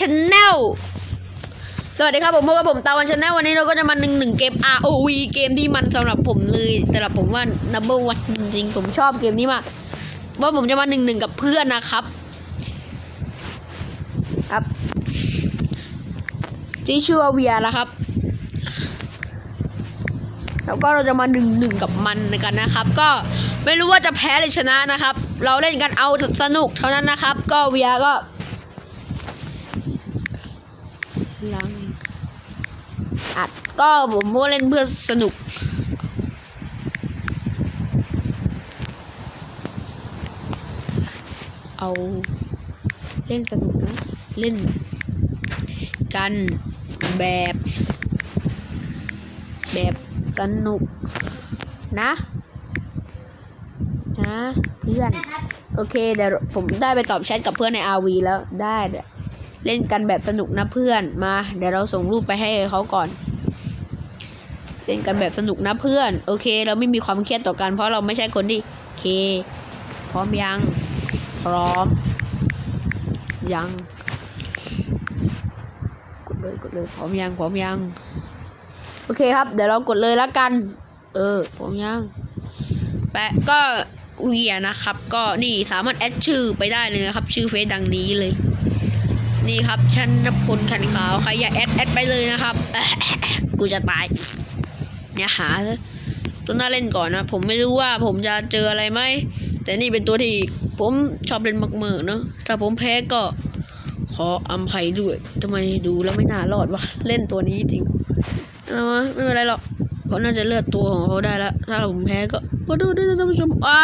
ชแนลสวัสดีครับผมพบกับผมตาวันชแนลวันนี้เราก็จะมาหนึ่งหนึ่งเกม ROV เกมที่มันสำหรับผมเลยสำหรับผมว่า number one จริงๆผมชอบเกมนี้มากว่าผมจะมาหนึ่งหนึ่งกับเพื่อนนะครับ ครับที่ชื่อว่าเวียนะครับ แล้วก็เราจะมาหนึ่งหนึ่งกับมันกันนะครับ ก็ไม่รู้ว่าจะแพ้หรือชนะนะครับ เราเล่นกันเอาสนุกเท่านั้นนะครับ ก็เวียก็ลัง อัดก็ผมพูดเล่นเพื่อสนุก เอาเล่นสนุกนะเล่น กันแบบ แบบสนุกนะ นะ เพื่อน โอเค เดี๋ยวผมได้ไปตอบแชทกับเพื่อนใน RV แล้วได้เดี๋ยว เล่นกันแบบสนุกนะเพื่อนมา เดี๋ยวเราส่งรูปไปให้เขาก่อน เล่นกันแบบสนุกนะเพื่อน โอเค เราไม่มีความเครียดต่อกัน เพราะเราไม่ใช่คนที่โอเค พร้อมยัง พร้อม ยัง กดเลยกดเลยพร้อมยังพร้อมยัง โอเคครับ เดี๋ยวเรากดเลยละกัน เออพร้อมยังแปะก็เวียนะครับ ก็นี่สามารถแอดชื่อไปได้เลยนะครับ ชื่อเฟซดังนี้เลย นี่ครับชันนพลขันขาวใครอยากแอดแอดไปเลยนะครับ กูจะตายเนี่ยหาตัวน่าเล่นก่อนนะ ผมไม่รู้ว่าผมจะเจออะไรไหม แต่นี่เป็นตัวที่ผมชอบเล่นมากเมือเนอะถ้าผมแพ้ก็ขออภัยด้วยทำไมดูแล้วไม่น่ารอดวะ เล่นตัวนี้จริงเอาวะไม่เป็นไรหรอกเขาน่าจะเลือกตัวของเขาได้แล้ว ถ้าผมแพ้ก็ขอโทษด้วยนะท่านผู้ชมอ้า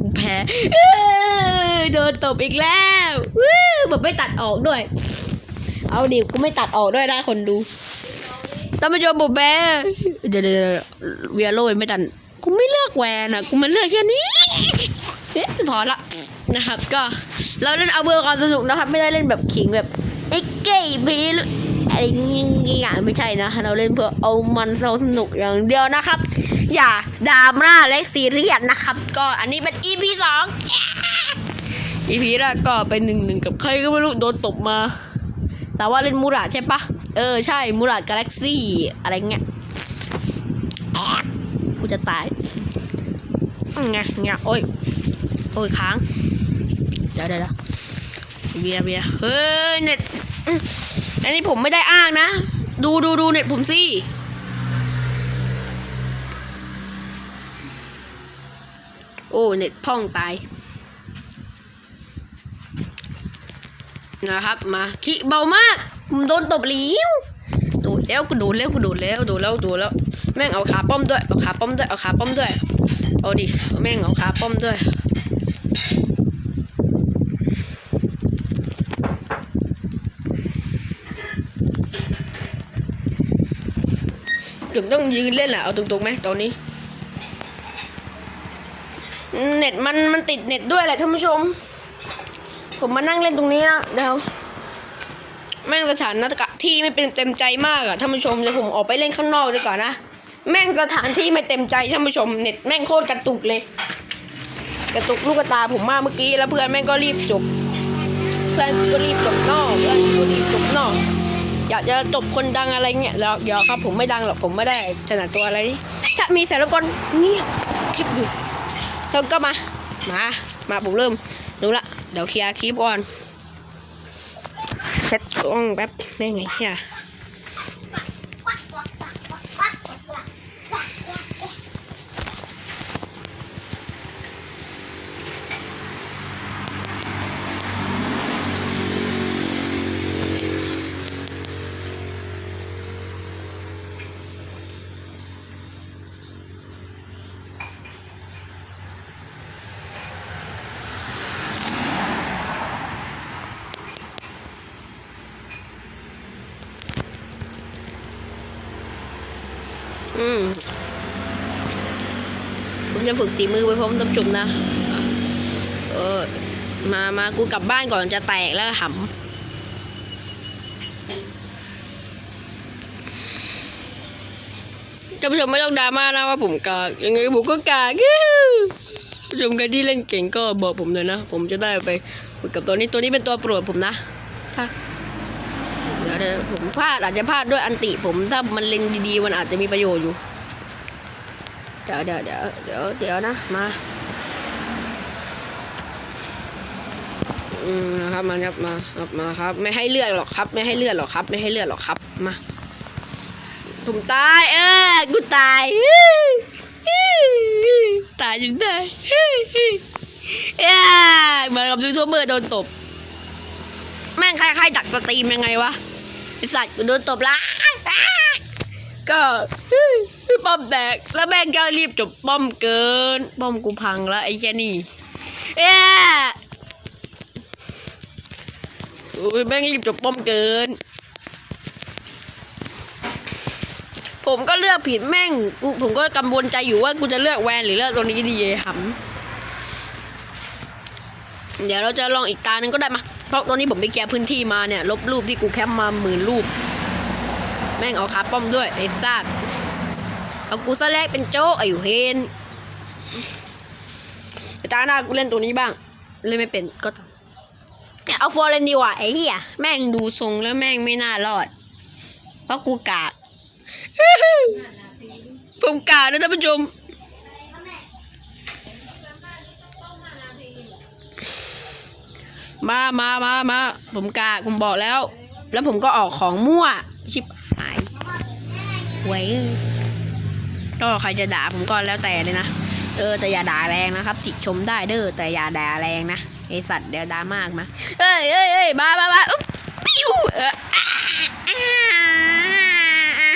กูแพ้ เอ้ยโดนตบอีกแล้ว วู้แบบไม่ตัดออกด้วย เอาดิกูไม่ตัดออกด้วยนะคนดูท่านผู้ชมผมแพ้เดี๋ยวเดี๋ยวเวียวเวียโรยไม่ตัดกูไม่เลือกแวนอะกูมันเลือกแค่นี้เอ๊ะพอละนะครับ ก็เราเล่นเอาเบอร์ความสนุกนะครับ ไม่ได้เล่นแบบขิงแบบไอ้เก๋พีอะไรอย่างไม่ใช่นะ เราเล่นเพื่อเอามันเราสนุกอย่างเดียวนะครับ อย่าดราม่าและซีเรียสนะครับ ก็อันนี้เป็น EP สอง EP แรกก็เป็นหนึ่งหนึ่งกับใครก็ไม่รู้โดนตบมา สาวว่าเล่นมูราใช่ปะเออใช่มูรากาแล็กซี่อะไรเงี้ยกูจะตายไงไงโอ้ยโอ้ยค้างเดี๋ยวเดี๋ยวเบียเบียเฮ้ยเน็ตอันนี้ผมไม่ได้อ้างนะ ดูดูดูเน็ตผมสิโอ้เน็ตพ่องตาย นะครับ มาขี้เบามากผมโดนตบหลิวโดดแล้วกูโดดแล้วกูโดดแล้วโดดแล้วโดดแล้ว แม่งเอาขาป้อมด้วยเอาขาป้อมด้วยเอาขาป้อมด้วยเอาดิแม่งเอาขาป้อมด้วยถึงต้องยืนเล่นแหละเอาตรงๆไหมตอนนี้ เน็ตมันมันติดเน็ตด้วยแหละท่านผู้ชม ผมมานั่งเล่นตรงนี้นะเดี๋ยวแม่งสถานที่ไม่เป็นเต็มใจมากอะท่านผู้ชมเดี๋ยวผมออกไปเล่นข้างนอกดีกว่านะแม่งสถานที่ไม่เต็มใจท่านผู้ชมเน็ตแม่งโคตรกระตุกเลย กระตุกลูกตาผมมากเมื่อกี้แล้วเพื่อนแม่งก็รีบจบเพื่อนก็รีบจบนอกเพื่อนก็รีบจบนอกอยากจะจบคนดังอะไรเงี้ยแล้วเดี๋ยวครับผมไม่ดังหรอกผมไม่ได้ถนัดตัวอะไรถ้ามีสารกรเงียบคลิปอยู่แล้วก็มามามาผมเริ่มดูละ เดี๋ยวเคลียร์คลิปก่อนเช็ดกล้องแป๊บได้ไงเชี่ยม ผมจะฝึกสีมือไปพร้อมตำจุ่มนะ เออ มามากูกลับบ้านก่อนจะแตกแล้วหำท่านผู้ชมไม่ต้องดราม่านะว่าผมกากยังไงผมก็กากผู้ชมใครที่เล่นเก่งก็บอกผมเลยนะ ผมจะได้ไปฝึกกับตัวนี้ตัวนี้เป็นตัวโปรดผมนะถ้าเดี๋ยวเดี๋ยวผมพลาดอาจจะพลาดด้วยอันติผมถ้ามันเล็งดีๆ มันอาจจะมีประโยชน์อยู่ ดี๋ยวเดี๋ยวเดี๋ยวเดี๋ยวเดี๋ยวนะมาอืมครับมาครับมาครับมาครับ ไม่ให้เลือดหรอกครับ ไม่ให้เลือดหรอกครับ ไม่ให้เลือดหรอกครับมาผมตายเออกูตายตายจนได้เอ้ยเหมือนกับยูทูบเบอร์โดนตบแม่งใคล้ายๆดักสตรีมยังไงวะไอสัตว์กูโดนตบละ ก็ป้อมแตกแล้วแม่งก็รีบจบป้อมเกิน ป้อมกูพังแล้วไอ้แค่นี่เอ้ยโอ้ยแม่งรีบจบป้อมเกิน ผมก็เลือกผิดแม่งกูผมก็กังวลใจอยู่ว่ากูจะเลือกแวนหรือเลือกตัวนี้ดีเยหำเดี๋ยวเราจะลองอีกตาหนึ่งก็ได้มาเพราะตอนนี้ผมไปแก้พื้นที่มาเนี่ย ลบรูปที่กูแคปมาหมื่นรูป แม่งเอาคาป้อมด้วยไอ้ซาดเอากูซะแรกเป็นโจ๊กไอ้เฮนแต่ตาหน้ากูเล่นตัวนี้บ้าง เล่นไม่เป็นก็ต้องเนี่ยเอาฟอร์เรนดีกว่าไอ้เหี้ยแม่งดูทรงแล้วแม่งไม่น่ารอด เพราะกูกากผมกากนะท่านผู้ชมมามามามาผมกากผมบอกแล้ว แล้วผมก็ออกของมั่วชิบ หายไว้ยก็ใครจะด่าผมก็แล้วแต่เลยนะ เออแต่อย่าด่าแรงนะครับ ติชมได้เด้อแต่อย่าด่าแรงนะไอสัตว์เดี๋ยวด่ามากมาเอ้ยเอ้ยเอ้ยมามามาอุ๊บปิ้วเอออ่าอ่าอ่า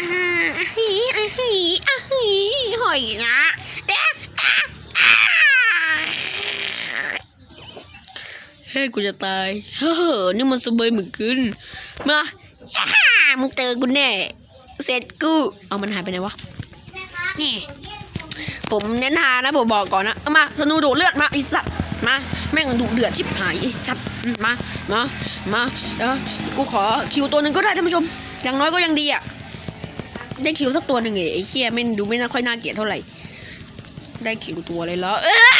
อ่าฮีอ่าฮีอ่าฮีหอยนะเอ๊ะอ่าอ่าเฮ้ยกูจะตายเฮ้อนี่มันสบายเหมือนกันมาย่ามึงเจอกูแน่ เสร็จกู เอามันหายไปไหนวะ นี่ ผมเน้นหานะผมบอกก่อนนะเอามาธนูดูดเลือดมาไอสัตว์มาแม่งดูเดือดชิบหายไอสัตว์มามามาเดี๋ยวกูขอคิวตัวหนึ่งก็ได้ท่านผู้ชม อย่างน้อยก็ยังดีอะได้คิวสักตัวหนึ่งเไอ้เคียไม่ดูไม่น่าค่อยน่าเกลียดเท่าไหร่ ได้คิวตัวเลยแล้วเอ้อ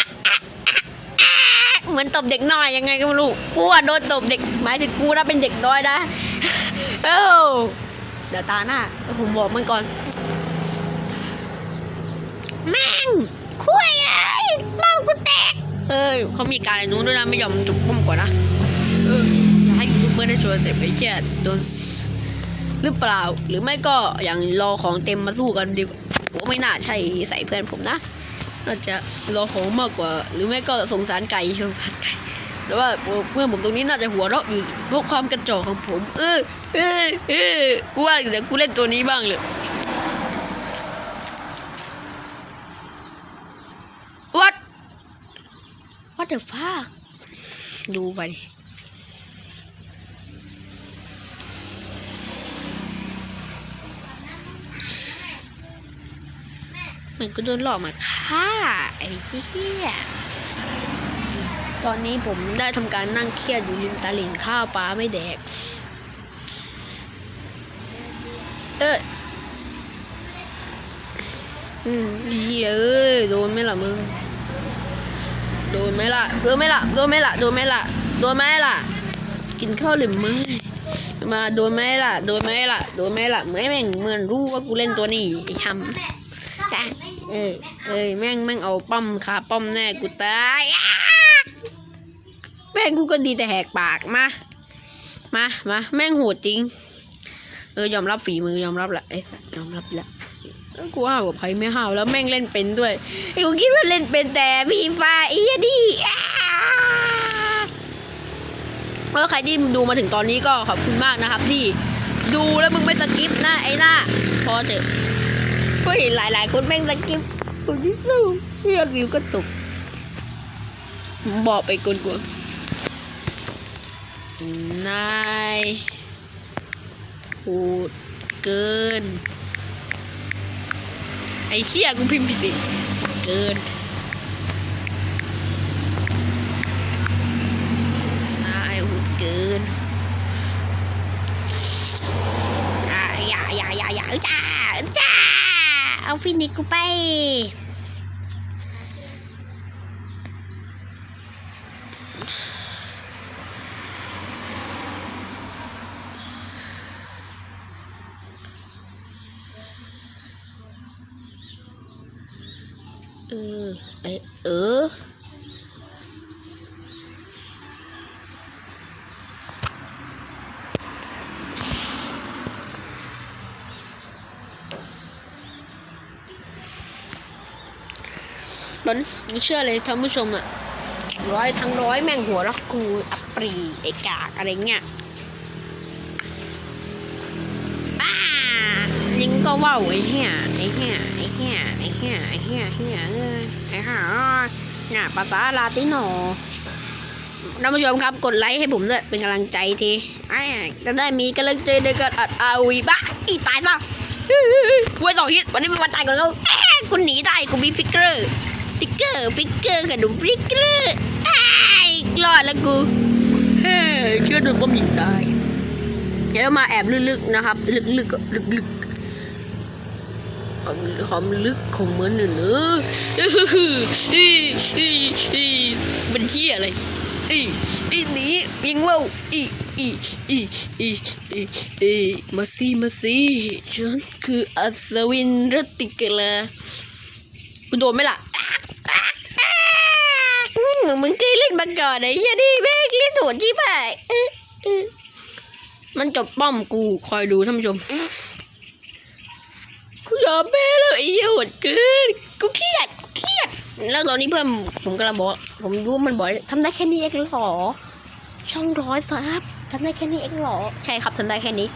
เหมือนตบเด็กน้อยยังไงก็ไม่รู้กูอะโดนตบเด็กหมายถึงกูนะเป็นเด็กน้อยนะเอ้า ดี๋ยวตาหน้าแล้วผมบอกมันก่อนแม่งคุยไอ้เล่ากูแตกเอ้ยเขามีการอะไรนู้นด้วยนะไม่ยอมจุบป้อมก่อนนะเอออยากให้ยูทูบเบอร์ได้ชวนแต่ไม่แค่โดนหรือเปล่าหรือไม่ก็อย่างรอของเต็มมาสู้กันดีกว่าผมว่าไม่น่าใช่ใส่เพื่อนผมนะน่าจะรอของมากกว่า หรือไม่ก็สงสารไก่สงสารไก่ แต่ว่าเพื่อนผมตรงนี้น่าจะหัวเราะอยู่เพราะความกระจอกของผม เออเออเออกูว่าเดี๋ยวกูเล่นตัวนี้บ้างเลย what what the fuck ดูไปมันก็โดนหลอกมาฆ่าไอ้เหี้ย ตอนนี้ผมได้ทำการนั่งเครียดอยู่ริมตลิ่งข้าวปลาไม่แดก เอออืมดีเอ้ยโดนไหมล่ะมึง โดนไหมล่ะโดนไหมล่ะโดนไหมล่ะโดนไหมล่ะโดนไหมล่ะ กินข้าวหรือไม่มาโดนไหมล่ะ โดนไหมล่ะ โดนไหมล่ะเหมื่อนแม่งเหมือนรู้ว่ากูเล่นตัวนี้ไอ้ทำอะเอ้ยเอ้ยแม่งแม่งเอาป้อมคาป้อมแน่กูตายอะ แม่งกูก็ดีแต่แหกปากมา มามาแม่งโหดจริง เออยอมรับฝีมือยอมรับแหละไอ้สัสยอมรับแล้วแล้วกูห้าวกับใครไม่ห้าวแล้วแม่งเล่นเป็นด้วยไอ้กูคิดว่าเล่นเป็นแต่พี่ฟ้าอีดิอ่าแล้วใครที่ดูมาถึงตอนนี้ก็ขอบคุณมากนะครับ ที่ดูแล้วมึงไม่สกิปนะไอ้หน้าพอเถอะก็เห็นหลาย ๆ คนแม่งสกิปคนที่สู้ยอดวิวก็ตกบอกไปกวน นายพูดเกิน ไอ้เชี่ยกูพิมพ์ผิดเกินนายพูดเกินอะอย่าอย่าอย่าอย่าจ้าจ้าเอาฟินิกกูไป ออไอเออ ตอนนี้เชื่อเลยท่านผู้ชมอะร้อยทั้งร้อยแม่งหัวรักกูอัปรีไอกากอะไรเงี้ยอ้ายิงก็ว่าวไอ้เหี้ยไอ้เหี้ยไอ้เหี้ยไอ้เหี้ยไอ้เหี้ยเหี้ยเอ้ยไอ้ห่าน่ะภาษาลาติโนท่านผู้ชมครับกดไลค์ให้ผมด้วยเป็นกำลังใจทีไอ้จะได้มีกำลังใจในการอัดอาวีบ้าอีตายซะเว้ยสองฮิตวันนี้เป็นวันตายของเราแอ๊ะคุณหนีได้กูมีฟิกเกอร์ ฟิกเกอร์ฟิกเกอร์กับหนุ่มฟิกเกอร์อ้ายรอดแล้วกูเฮ้ยเชื่อโดนป้อมยิงตายเดี๋ยวมาแอบลึกๆนะครับ ลึกๆลึกๆความความลึกของมันเนี่ยเนอะมันเที่ยอะไรอีอีหนียิงว่าวอีอีอีอีอีอีมาสิมาสิฉันคืออัศวินรตติกลาคุณโดนไหมล่ะ อืมมึงเคยเล่นมาก่อนไอ้เหี้ยนี่แม่งเล่นโหดชิบหายเออเออมันจบป้อมกูคอยดูท่านผู้ชม กูยอมแพ้แล้วไอ้เหี้ยโหดเกินกูเครียดกูเครียด แล้วตอนนี้เพื่อนผมกำลังบอก ผมรู้ว่ามันบอกทำได้แค่นี้เองหรอ ช่องร้อยซับทำได้แค่นี้เองหรอ ใช่ครับทำได้แค่นี้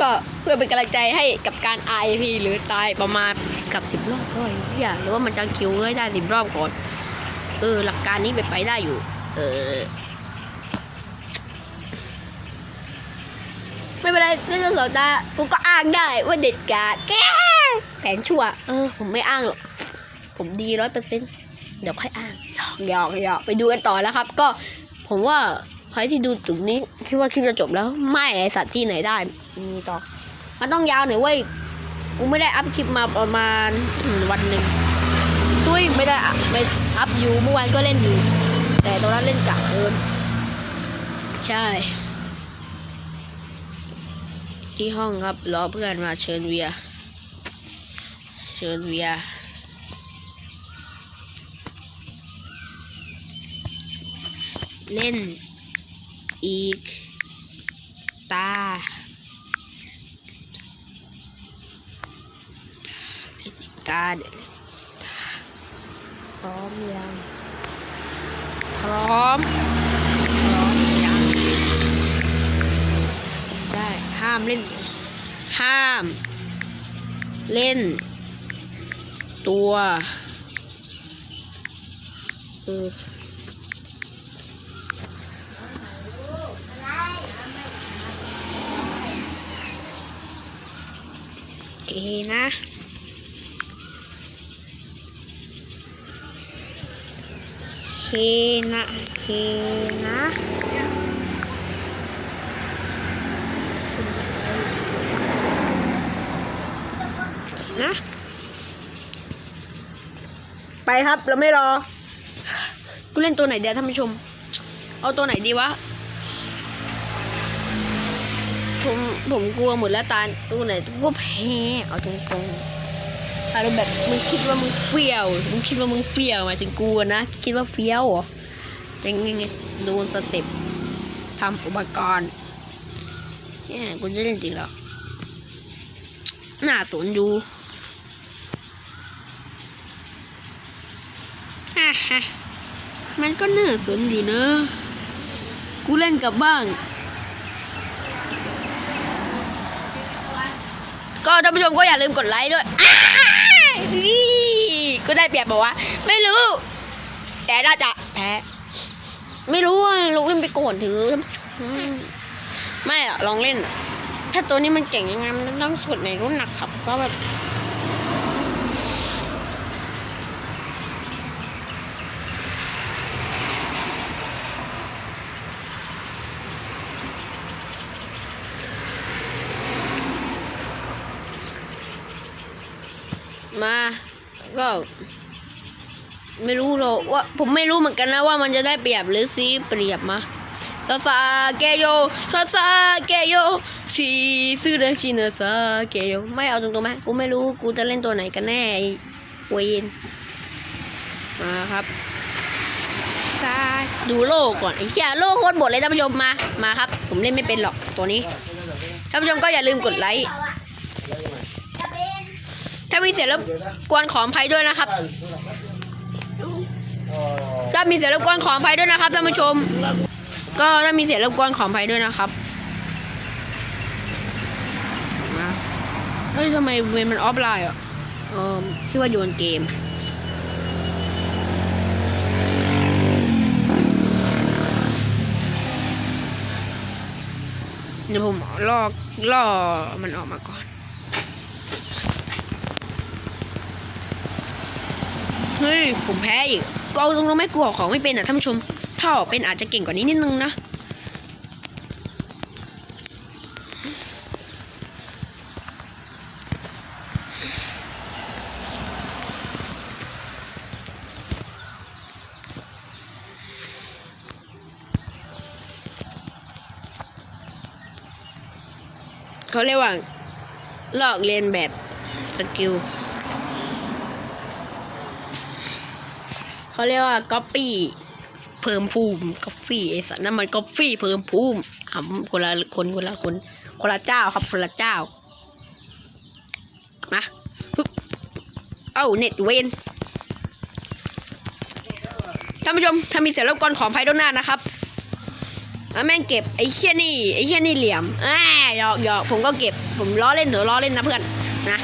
ก็เพื่อเป็นกำลังใจให้กับการ RIP หรือตายประมาณกับสิบรอบก็อ้เหี้ยหรือว่ามันจะคิวให้ได้สิบรอบก่อน เออ หลักการนี้ไปไปได้อยู่ เออ ไม่เป็นไรเรื่องสองตากูก็อ้างได้ว่าเด็ดขาดแกแผนชั่ว เออ ผมไม่อ้างหรอก ผมดีร้อยเปอร์เซ็นต์เดี๋ยวค่อยอ้างหยอกหยอกหยอกไปดูกันต่อแล้วครับ ก็ผมว่าใครที่ดูจุดนี้คิดว่าคลิปจะจบแล้ว ไม่ไอสัตว์ที่ไหนได้มีต่อ มันต้องยาวหน่อยเว้ยกูไม่ได้อัพคลิปมาประมาณวันหนึ่งตุ้ยไม่ได้ไม่ อัพอยู่เมื่อวานก็เล่นอยู่ แต่ตอนนั้นเล่นกะเกินใช่ ที่ห้องครับรอเพื่อนมาเชิญเวีย เชิญเวียเล่น อีก ตาตาเพร้อมยัง พร้อม พร้อมยัง ได้ ห้ามเล่น ห้าม เล่น ตัวเออโอเคนะเค นะเคนะนะ ไปครับเราไม่รอ กูเล่นตัวไหนเดี๋ยวท่านผู้ชม เอาตัวไหนดีวะ ผมผมกลัวหมดแล้วตาตัวไหนก็แพ้ เอาตรงๆ อารมณ์แบบมึงคิดว่ามึงเฟี้ยวมึงคิดว่ามึงเฟี้ยวหมายถึงกูอะนะ คิดว่าเฟี้ยวเหรอเป็นไงไงโดนสเต็ปทำอุปกรณ์เนี่ยกูจะเล่นจริงหรอน่าสนอยู่ฮ่าฮ่ามันก็น่าสนอยู่นะ กูเล่นกับบ้าง ก็ท่านผู้ชมก็อย่าลืมกดไลค์ด้วย ก็ได้เปรียบบอกว่า ไม่รู้ แต่น่าจะแพ้ ไม่รู้ว่าลงเล่นไปก่อนถือ ไม่อะลองเล่น ถ้าตัวนี้มันเก่งยังไงมันต้องสุดในรุ่นหนักครับ ก็แบบ มา ก็ไม่รู้หรอกว่าผมไม่รู้เหมือนกันนะว่ามันจะได้เปรียบหรือซีเปรียบมาซาซาเกโยซาซาเกโยซีซื้อเดชินซาเกโยไม่เอาตรงๆไหมกูไม่รู้กูจะเล่นตัวไหนกันแน่ไอ้เวนมาครับซ้ายดูโลกก่อนไอ้เหี้ยโลกโคตรบดเลยท่านผู้ชมมามาครับ ผมเล่นไม่เป็นหรอกตัวนี้ท่านผู้ชมก็อย่าลืมกดไลค์ ถ้ามีเสียงรบกวนขออภัยด้วยนะครับ ถ้ามีเสียงรบกวนขออภัยด้วยนะครับท่านผู้ชม ก็ถ้ามีเสียงรบกวนขออภัยด้วยนะครับเฮ้ยทำไมเวมันออฟไลน์อะเออพี่ว่าโยนเกมเดี๋ยวผมล่อล่อมันออกมาก่อน เฮ้ยผมแพ้อีกก็เอาตรงๆไม่กลัวของไม่เป็นอะท่านผู้ชม ถ้าออกเป็นอาจจะเก่งกว่านี้นิดนึงนะเขาเรียกว่าลอกเรียนแบบสกิล เขาเรียกว่าก๊อปปี้เพิ่มภูมิก๊อปปี้ไอ้สัตว์นั่นมันก๊อปปี้เพิ่มภูมิอะคนละคนคนละคนคนละเจ้าครับคนละเจ้ามาปึ๊บเอ้าเน็ตเวนท่านผู้ชมถ้ามีเสียงรบกวนของไพโดน่านะครับอะแม่งเก็บไอ้เชี่ยนี่ไอ้เชี่ยนี่เหลี่ยมอ่าหยอกหยอกผมก็เก็บผมล้อเล่นเดี๋ยวล้อเล่นนะเพื่อนนะ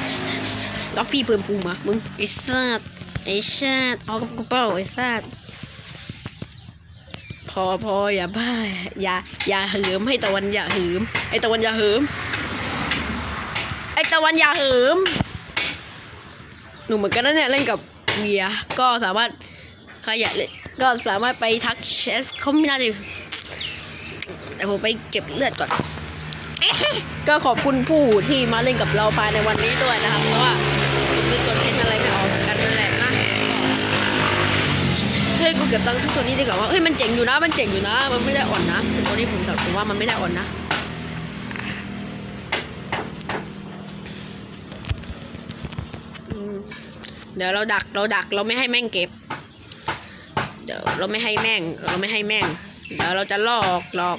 ก๊อปปี้เพิ่มภูมิมามึงไอ้สัตว์ ไอ้ชาติเอากับกูเปล่าไอ้ชาติพอพออย่าบ้าอย่าอย่าเหิมให้ตะวันอย่าเหิมไอ้ตะวันอย่าเหิมไอ้ตะวันอย่าเหิมหนูเหมือนกันนะเนี่ยเล่นกับเวียก็สามารถใครอยากเล่นก็สามารถไปทักแชทเขาไม่น่าจะแต่ผมไปเก็บเลือดก่อน ก็ขอบคุณผู้ที่มาเล่นกับเราภายในวันนี้ด้วยนะครับ เพราะว่าเป็นตัวเทนอะไรไม่ออกเหมือนกันนั่นแหละนะ เก็บตังค์ที่ตัวนี้ดีกว่าว่าเฮ้ยมันเจ๋งอยู่นะ มันเจ๋งอยู่นะ มันไม่ได้อ่อนนะตัวนี้ผมสัผมว่ามันไม่ได้อ่อนนะเดี๋ยวเราดักเราดักเราไม่ให้แม่งเก็บ เดี๋ยวเราไม่ให้แม่ง เราไม่ให้แม่ง เดี๋ยวเราจะลอกหลอก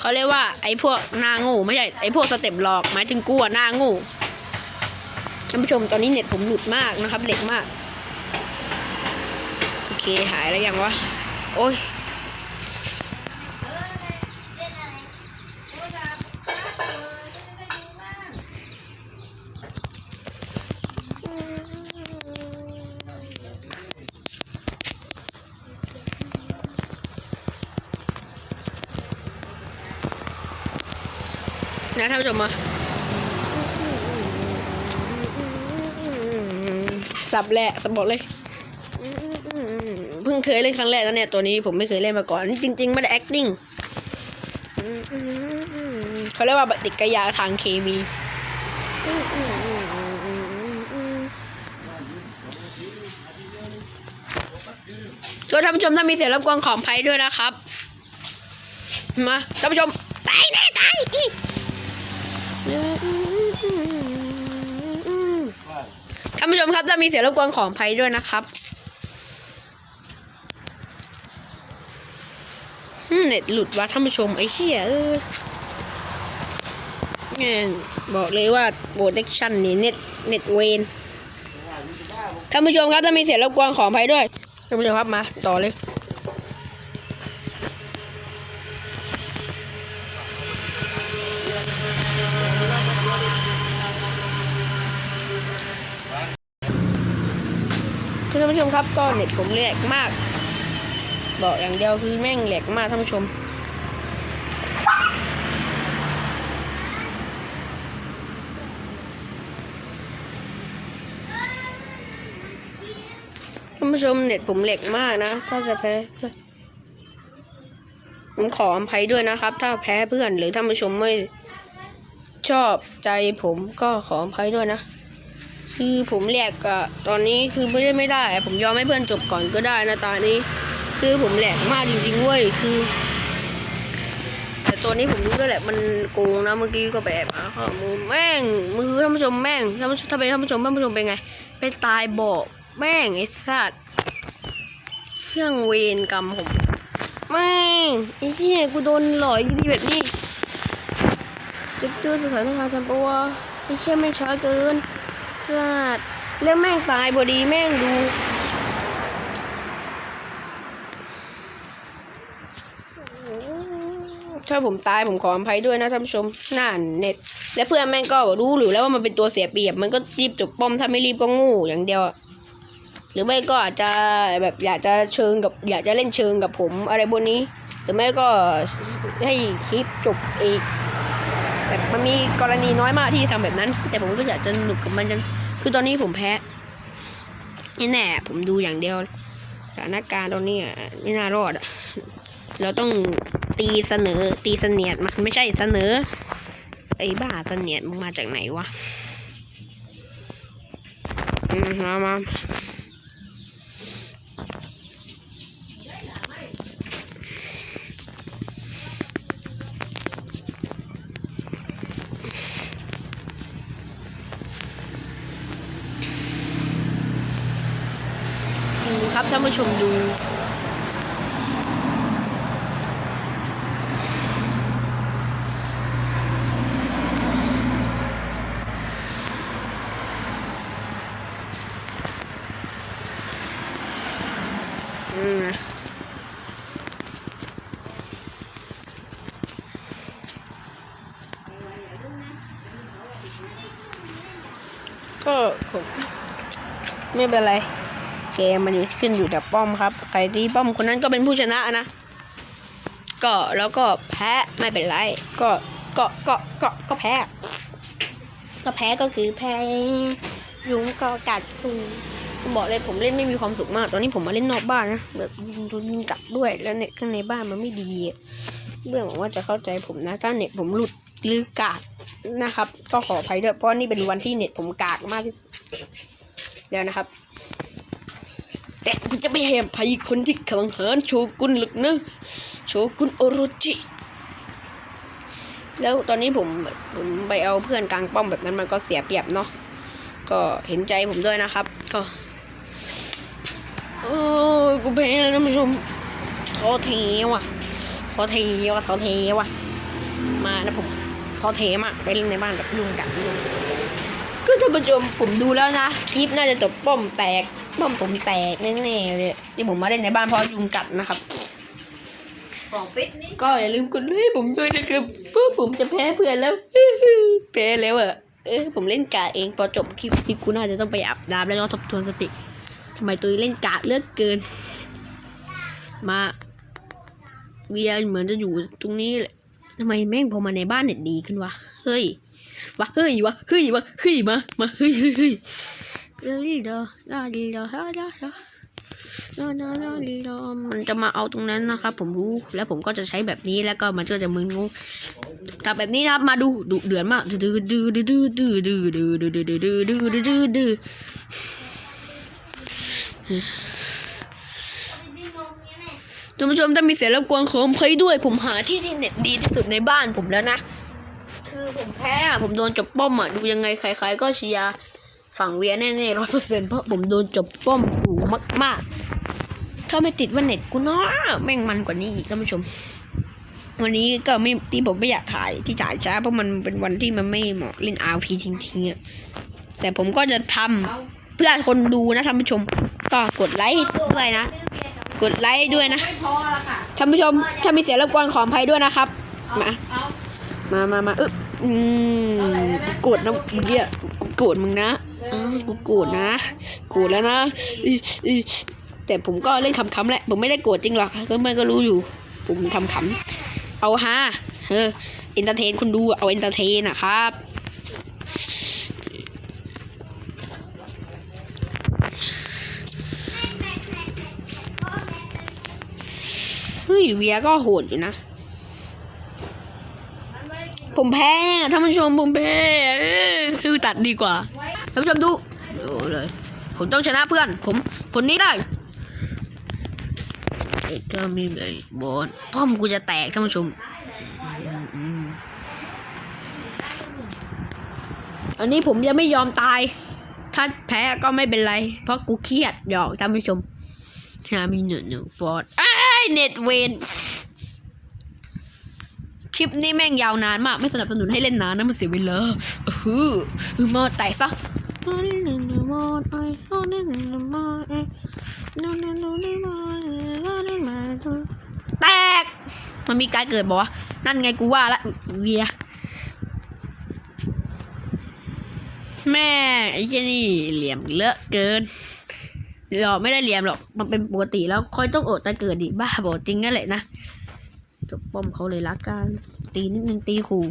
เขาเรียกว่าไอ้พวกหน้างูไม่ใช่ไอ้พวกสเต็ปหลอกหมายถึงกลัวหน้างูท่านผู้ชมตอนนี้เน็ตผมหลุดมากนะครับเล็กมาก เคหายแล้วยังวะ โอ้ยนะท่านผู้ชมมาสับแหละสับบอกเลย เพิ่งเคยเล่นครั้งแรกแล้วเนี่ยตัวนี้ผมไม่เคยเล่นมาก่อน จริง ๆ ไม่ได้ acting เขาเรียกว่าปฏิกิริยาทางเคมีก็ท่านผู้ชมถ้ามีเสียงรบกวนขออภัยด้วยนะครับ มาท่านผู้ชมตายแน่ตายท่านผู้ชมครับถ้ามีเสียงรบกวนขออภัยด้วยนะครับ อืม เน็ตหลุดวะท่านผู้ชมไอ้เชี่ยเออแงบอกเลยว่าโปรเทคชั่นนี่เน็ตเน็ตเวนท่านผู้ชมครับถ้ามีเสียงรบกวนขออภัยด้วยท่านผู้ชมครับมาต่อเลยท่านผู้ชมครับก็เน็ตผมแหลกมาก บอกอย่างเดียวคือแม่งแหลกมากท่านผู้ชม ท่านผู้ชมเน็ตผมแหลกมากนะ ถ้าจะแพ้เพื่อนผมขออภัยด้วยนะครับ ถ้าแพ้เพื่อนหรือท่านผู้ชมไม่ชอบใจผมก็ขออภัยด้วยนะ คือผมแหลกอะตอนนี้คือไม่ได้ไม่ได้ ผมยอมให้เพื่อนจบก่อนก็ได้นะตอนนี้ คือผมแหลกมากจริงๆเว้ยคือ แต่ตัวนี้ผมรู้ด้วยแหละมันโกงนะเมื่อกี้ก็ไปแอบหาข้อมูลแม่งมือท่านผู้ชมแม่งท่านผู้ชมถ้าเป็นท่านผู้ชมท่านผู้ชมเป็นไงไปตายบอกแม่งไอ้สัตว์เครื่องเวรกรรมผมแม่งไอ้เชี่ยกูโดนหลอยดีแบบนี้จะเตือสถานการณ์ทันปวไอ้เชี่ยแม่ช้าเกินสัตว์แล้วแม่งตายพอดีแม่งดู ถ้าผมตายผมขออภัยด้วยนะท่านผู้ชมน้านเน็ต และเพื่อนแม่งก็รู้หรือแล้วว่ามันเป็นตัวเสียเปรียบ มันก็รีบจบป้อมถ้าไม่รีบก็งูอย่างเดียว หรือไม่ก็อาจจะแบบอยากจะเชิงกับ อยากจะเล่นเชิงกับผมอะไรบนนี้ หรือไม่ก็ให้คลิปจบอีกแบบมันมีกรณีน้อยมากที่ทำแบบนั้น แต่ผมก็อยากจะสนุกกับมันจนคือตอนนี้ผมแพ้นี่แน่ผมดูอย่างเดียวสถานการณ์ตอนนี้ไม่น่ารอดอะเราต้อง ตีเสนอ ตีเสนียดมันไม่ใช่เสนอ ไอ้บ้าเสนียดมึงมาจากไหนวะมมามาดูครับท่านผู้ชมดู อืมก็ผม ไม่เป็นไร เกมมันอยู่ขึ้นอยู่กับป้อมครับ ใครตีป้อมคนนั้นก็เป็นผู้ชนะนะ ก็แล้วก็แพ้ไม่เป็นไร ก็ก็ก็ก็ก็แพ้ ก็แพ้ก็คือแพ้ยุงก็กัดกูบอกเลยผมเล่นไม่มีความสุขมาก ตอนนี้ผมมาเล่นนอกบ้านนะแบบโดนยิงกัดด้วยแล้วเน็ตข้างในบ้านมันไม่ดีเรื่องหวังว่าจะเข้าใจผมนะถ้าเน็ตผมหลุดหรือกากนะครับ ก็ขออภัยด้วยเพราะนี่เป็นวันที่เน็ตผมกากมากที่สุด เดี๋ยวนะครับ แต่กูจะไม่ให้อภัยคนที่กำลังเหินโชกุนหลึกนะโชกุนโอโรจิแล้วตอนนี้ผมผมไปเอาเพื่อนกลางป้อมแบบนั้นมันก็เสียเปรียบเนาะก็เห็นใจผมด้วยนะครับ ก็โอ้กูแพ้แล้วท่านผู้ชมท้อเทว่ะท้อเทว่ะท้อเทว่ะ มานะผมท้อเทมากไปเล่นในบ้านแบบยุ่งกันยุ่ง ก็ท่านผู้ชมผมดูแล้วนะคลิปน่าจะจบป้อมแตกป้อมผมแตกแน่ๆเลยที่ผมมาเล่นในบ้านเพราะยุงกัดนะครับของปิดนี่ก็อย่าลืมกดไลค์ผมด้วยนะครับเพื่อผมจะแพ้เพื่อนแล้วแพ้แล้วอะเออผมเล่นกาเองพอจบคลิปที่กูน่าจะต้องไปอาบน้ำแล้วก็ทบทวนสติทำไมตัวเองเล่นกาเลือกเกิน มาเวียเหมือนจะอยู่ตรงนี้แหละทำไมแม่งพอมาในบ้านเน็ตดีขึ้นวะเฮ้ย วะเฮ้ยวะเฮ้ยวะเฮ้ยมามาเฮ้ยเฮ้ยเฮ้ยลาลีดาลาลีดาลาลาลาลาลาลาลีลามันจะมาเอาตรงนั้นนะครับผมรู้แล้วผมก็จะใช้แบบนี้แล้วก็มันก็จะมึนงงกับแบบนี้นะครับมาดูดุเดือดมากดื้อดื้อดื้อดื้อดื้อดื้อดื้อดื้อดื้อดื้อดื้อดื้อดื้อท่านผู้ชมถ้ามีเสียงรบกวนขออภัยด้วย ผมหาที่ที่เน็ตดีที่สุดในบ้านผมแล้วนะ คือผมแพ้อะผมโดนจบป้อมอะดูยังไงใครๆก็เชียร์ฝั่งเวียแน่ๆร้อยเปอร์เซ็นต์เพราะผมโดนจบป้อมสูงมากๆ ถ้าไม่ติดว่าเน็ตกูเนาะแม่งมันกว่านี้อีกท่านผู้ชม วันนี้ก็ไม่ที่ผมไม่อยากถ่ายที่ถ่ายช้าเพราะมันเป็นวันที่มันไม่เหมาะเล่น RP จริงๆอะแต่ผมก็จะทำเพื่อคนดูนะท่านผู้ชม ก็กดไลค์ด้วยนะ กดไลค์ด้วยนะท่านผู้ชมถ้ามีเสียงรบกวนขออภัยด้วยนะครับเอามา มามามาเออ อืมโกรธนะเมื่อกี้โกรธมึงนะอ้าวกูโกรธนะโกรธแล้วนะอิอิแต่ผมก็เล่นขำๆแหละผมไม่ได้โกรธจริงหรอกเพื่อนๆก็รู้อยู่ ผมทำขำเอาฮะเออเอนเตอร์เทนคนดูเอาเอนเตอร์เทนนะครับเฮ้ยเวียก็โหดอยู่นะ ผมแพ้ท่านผู้ชมผมแพ้เอ้ยซื้อตัดดีกว่าท่านผู้ชมดูดูเลยผมต้องชนะเพื่อน ผมคนนี้ได้เอกก็มีไอ้บอลป้อมกูจะแตกท่านผู้ชมอันนี้ผมยังไม่ยอมตาย ถ้าแพ้ก็ไม่เป็นไร เพราะกูเครียดหยอกท่านผู้ชมชามีหนึ่งหนึ่งฟอร์ดไอ้ยเน็ตเวน ลิปนี้แม่งยาวนานมาก ไม่สนับสนุนให้เล่นนานนะมันเสียเวลาอื้อหืออือมาแตกซะแตก มันมีการเกิดบอกว่า นั่นไงกูว่าละเวียแม่ไอ้เจนี่เหลี่ยมเลอะเกินหรอกไม่ได้เหลี่ยมหรอก มันเป็นปกติแล้วค่อยต้องอดแต่เกิดดิบ้าบอกจริงนั่นแหละนะ จบป้อมเขาเลยละกัน ตีนิดนึงตีขู่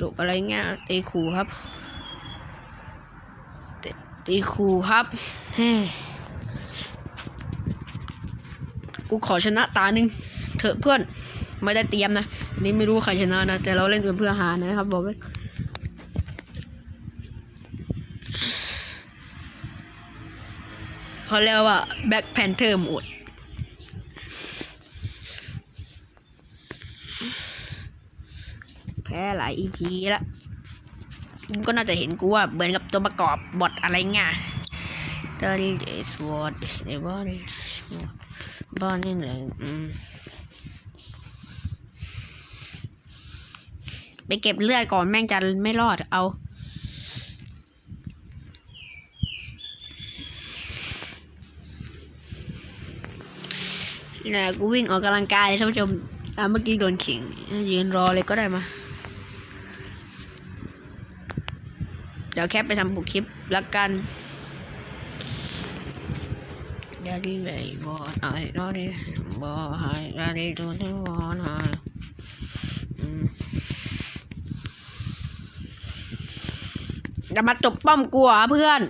จบอะไรเงี้ยตีขู่ครับตตีขู่ครับเฮ้กูขอชนะตาหนึ่งเถอะเพื่อน ไม่ได้เตรียมนะ นี่ไม่รู้ใครชนะนะ แต่เราเล่นกันเพื่อหานะครับบอกไว้เขาเรียกว่าแบ็คแพนเทอร์หมดแพ้หลาย EP ล้วคุณก็น่าจะเห็นกูว่าเหมือนกับตัวประกอบบทอะไรเงี้ยตอนนี้เดสวอร์ดเดบอนี่บ้านนี่เลยอืมไปเก็บเลือดก่อนแม่งจะไม่รอดเอาเนี่ยกูวิ่งออกกำลังกายเลยท่านผู้ชมอ่าเมื่อกี้โดนขิง ยืนรอเลยก็ได้มา ดี๋ยวแค่ไปทำบุกคลิปละกันยาดีเลยบอลไอ้รอดีบอลหายยาดีโดนที่บอลหายอืมจะมาจบป้อมกลัวเพื่อน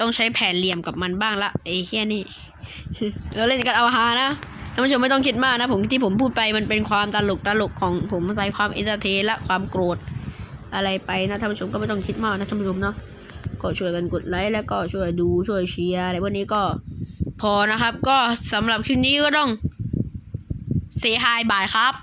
ต้องใช้แผนเหลี่ยมกับมันบ้างละไอ้แค่นี้เราเล่นกันเอาฮานะ ท่านผู้ชมไม่ต้องคิดมากนะผมที่ผมพูดไปมันเป็นความตลกตลกของผมใส่ความเอนเตอร์เทนและความโกรธอะไรไปนะท่านผู้ชมก็ไม่ต้องคิดมากนะท่านผู้ชมเนาะก็ช่วยกันกดไลค์แล้วก็ช่วยดูช่วยเชียร์อะไรพวกนี้ก็พอนะครับ ก็สำหรับคลิปนี้ก็ต้องเซฮายบายครับ